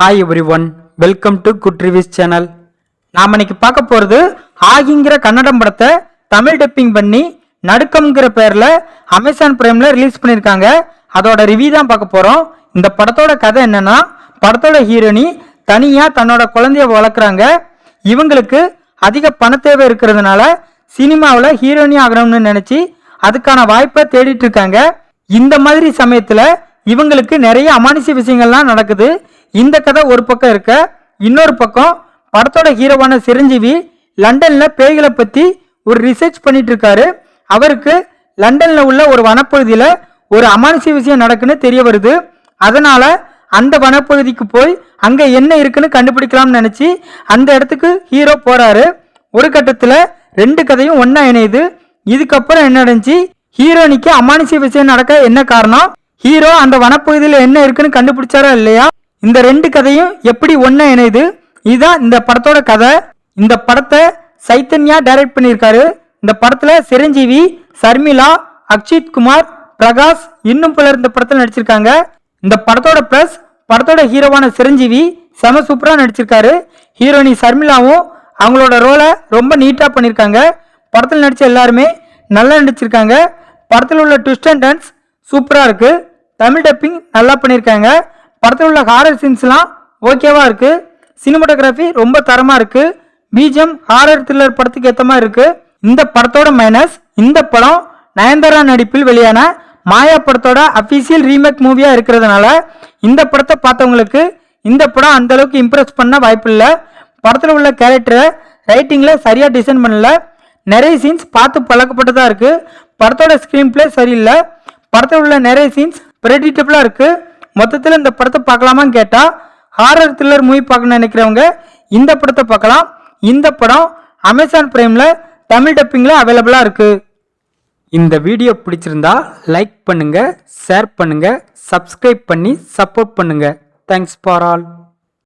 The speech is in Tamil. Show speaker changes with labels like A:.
A: Hi everyone welcome to good reviews channel நாம் இன்னைக்கு பார்க்க போகிறது ஆகிங்கிற கன்னடம் படத்தை தமிழ் டப்பிங் பண்ணி நடுக்கம்ங்கிற பேரில் அமேசான் பிரைமில் ரிலீஸ் பண்ணியிருக்காங்க. அதோட ரிவ்யூ தான் பார்க்க போகிறோம் இந்த படத்தோட கதை என்னன்னா படத்தோட ஹீரோனி தனியாக தன்னோட குழந்தைய வளர்க்குறாங்க. இவங்களுக்கு அதிக பண தேவை இருக்கிறதுனால சினிமாவில் ஹீரோனி ஆகணும்னு நினச்சி அதுக்கான வாய்ப்பை தேடிட்டு இருக்காங்க. இந்த மாதிரி சமயத்தில் இவங்களுக்கு நிறைய அமானுஷ்ய விஷயங்கள்லாம் நடக்குது. இந்த கதை ஒரு பக்கம் இருக்க இன்னொரு பக்கம் படத்தோட ஹீரோவான சிரஞ்சீவி லண்டன்ல பேய்களை பத்தி ஒரு ரிசர்ச் பண்ணிட்டு இருக்காரு அவருக்கு லண்டன்ல உள்ள ஒரு வனப்பகுதியில ஒரு அமானுஷ விஷயம் நடக்குன்னு தெரிய வருது. அதனால அந்த வனப்பகுதிக்கு போய் அங்க என்ன இருக்குன்னு கண்டுபிடிக்கலாம்னு நினைச்சு அந்த இடத்துக்கு ஹீரோ போறாரு. ஒரு கட்டத்துல ரெண்டு கதையும் ஒன்னா இணையுது. இதுக்கப்புறம் என்ன நடந்துச்சு? ஹீரோனிக்கு அமானுஷ விஷயம் நடக்க என்ன காரணம்? ஹீரோ அந்த வனப்பகுதியில் என்ன இருக்குன்னு கண்டுபிடிச்சாரா இல்லையா? இந்த ரெண்டு கதையும் எப்படி ஒன்று இணையுது? இதுதான் இந்த படத்தோட கதை. இந்த படத்தை சைத்தன்யா டைரக்ட் பண்ணியிருக்காரு. இந்த படத்தில் சிரஞ்சீவி சர்மிளா அக்ஷித் குமார் பிரகாஷ் இன்னும் பலர் இந்த படத்தில் நடிச்சிருக்காங்க. இந்த படத்தோட ப்ளஸ் படத்தோட ஹீரோவான சிரஞ்சீவி செம சூப்பராக நடிச்சிருக்காரு. ஹீரோயினி சர்மிளாவும் அவங்களோட ரோலை ரொம்ப நீட்டாக பண்ணியிருக்காங்க. படத்தில் நடித்த எல்லாருமே நல்லா நடிச்சிருக்காங்க. படத்தில் உள்ள ட்விஸ்ட் அண்ட் டான்ஸ் சூப்பராக இருக்குது தமிழ் டப்பிங் நல்லா பண்ணியிருக்காங்க. படத்தில் உள்ள ஹாரர் சீன்ஸ்லாம் ஓகேவாக இருக்குது சினிமோட்டோகிராஃபி ரொம்ப தரமாக இருக்குது பிஜிஎம் ஹாரர் த்ரில்லர் படத்துக்கு ஏற்ற மாதிரி இருக்குது இந்த படத்தோட மைனஸ் இந்த படம் நயன்தாரா நடிப்பில் வெளியான மாயா படத்தோட அஃபீஷியல் ரீமேக் மூவியாக இருக்கிறதுனால இந்த படத்தை பார்த்தவங்களுக்கு இந்த படம் அந்தளவுக்கு இம்ப்ரெஸ் பண்ண வாய்ப்பு இல்லை. படத்தில் உள்ள கேரக்டரை ரைட்டிங்கில் சரியாக டிசைன் பண்ணல. நிறைய சீன்ஸ் பார்த்து பழக்கப்பட்டதாக இருக்குது படத்தோட ஸ்க்ரீன் பிளே சரியில்லை. படத்தில் உள்ள நிறைய சீன்ஸ் ப்ரெடிட்டபிளா இருக்குது மொத்தத்தில் இந்த படத்தை பார்க்கலாமான்னு கேட்டால் ஹாரர் த்ரில்லர் மூவி பார்க்கணும்னு நினைக்கிறவங்க இந்த படத்தை பார்க்கலாம். இந்த படம் அமேசான் பிரைமில் தமிழ் டப்பிங்கில் அவைலபிளாக இருக்குது இந்த வீடியோ பிடிச்சிருந்தா லைக் பண்ணுங்கள் ஷேர் பண்ணுங்கள் சப்ஸ்கிரைப் பண்ணி சப்போர்ட் பண்ணுங்கள் தேங்க்ஸ் ஃபார் ஆல்